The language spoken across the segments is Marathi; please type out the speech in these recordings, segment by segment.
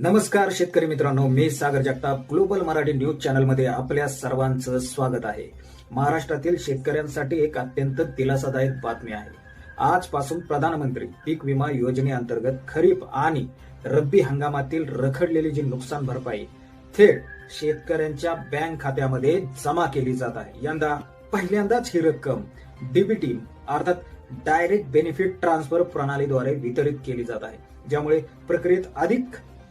नमस्कार शेतकरी मित्रांनो मी सागर जगताप. ग्लोबल मराठी न्यूज चॅनलमध्ये आपल्या सर्वांचं स्वागत आहे. महाराष्ट्रातील शेतकऱ्यांसाठी एक अत्यंत दिलासादायक बातमी आहे. आजपासून प्रधानमंत्री पीक विमा योजनेअंतर्गत खरीप आणि रब्बी हंगामातील रखडलेली जी नुकसान भरपाई थेट शेतकऱ्यांच्या बँक खात्यामध्ये जमा केली जात आहे. यंदा पहिल्यांदाच ही रक्कम डीबीटी अर्थात डायरेक्ट बेनिफिट ट्रान्सफर प्रणालीद्वारे वितरित केली जात आहे. ज्यामुळे प्रक्रियेत अधिक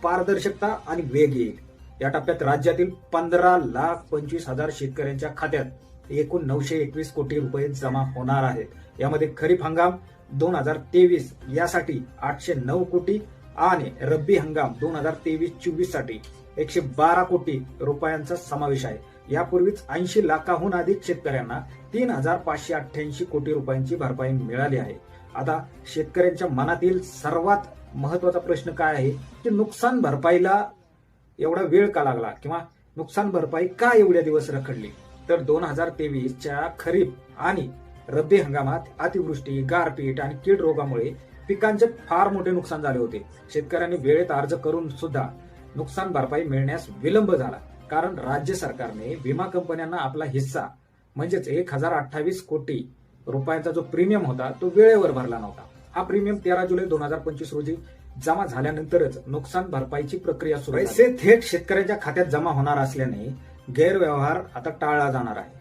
पारदर्शकता आणि वेग येईल. या टप्प्यात राज्यातील पंधरा लाख पंचवीस हजार शेतकऱ्यांच्या खात्यात एकूण नऊशे एकवीस कोटी रुपये जमा होणार आहेत यामध्ये खरीप हंगाम दोन हजार तेवीस यासाठी आठशे नऊ कोटी आणि रब्बी हंगाम दोन हजार तेवीस चोवीससाठी एकशे बारा कोटी रुपयांचा समावेश आहे. यापूर्वीच ऐंशी लाखाहून अधिक शेतकऱ्यांना तीन हजार पाचशे अठ्ठ्याऐंशी कोटी रुपयांची भरपाई मिळाली आहे. आता शेतकऱ्यांच्या मनातील सर्वात महत्त्वाचा प्रश्न काय आहे? की नुकसान भरपाईला एवढा वेळ का लागला? किंवा नुकसान भरपाई का एवढ्या दिवस रखडली? तर दोन हजार तेवीसच्या खरीप आणि रब्बी हंगामात अतिवृष्टी गारपीट आणि कीड रोगामुळे पिकांचे फार मोठे नुकसान झाले होते. शेतकऱ्यांनी वेळेत अर्ज करून सुद्धा नुकसान भरपाई मिळण्यास विलंब झाला. कारण राज्य सरकारने विमा कंपन्यांना आपला हिस्सा म्हणजेच एक हजार अठ्ठावीस कोटी रुपयांचा जो प्रीमियम होता तो वेळेवर भरला नव्हता. हा प्रीमियम तेरा जुलै दोन हजार पंचवीस रोजी जमा झाल्यानंतरच नुकसान भरपाईची प्रक्रिया सुरू पैसे थेट शेतकऱ्यांच्या खात्यात जमा होणार असल्याने गैरव्यवहार आता टाळला जाणार आहे.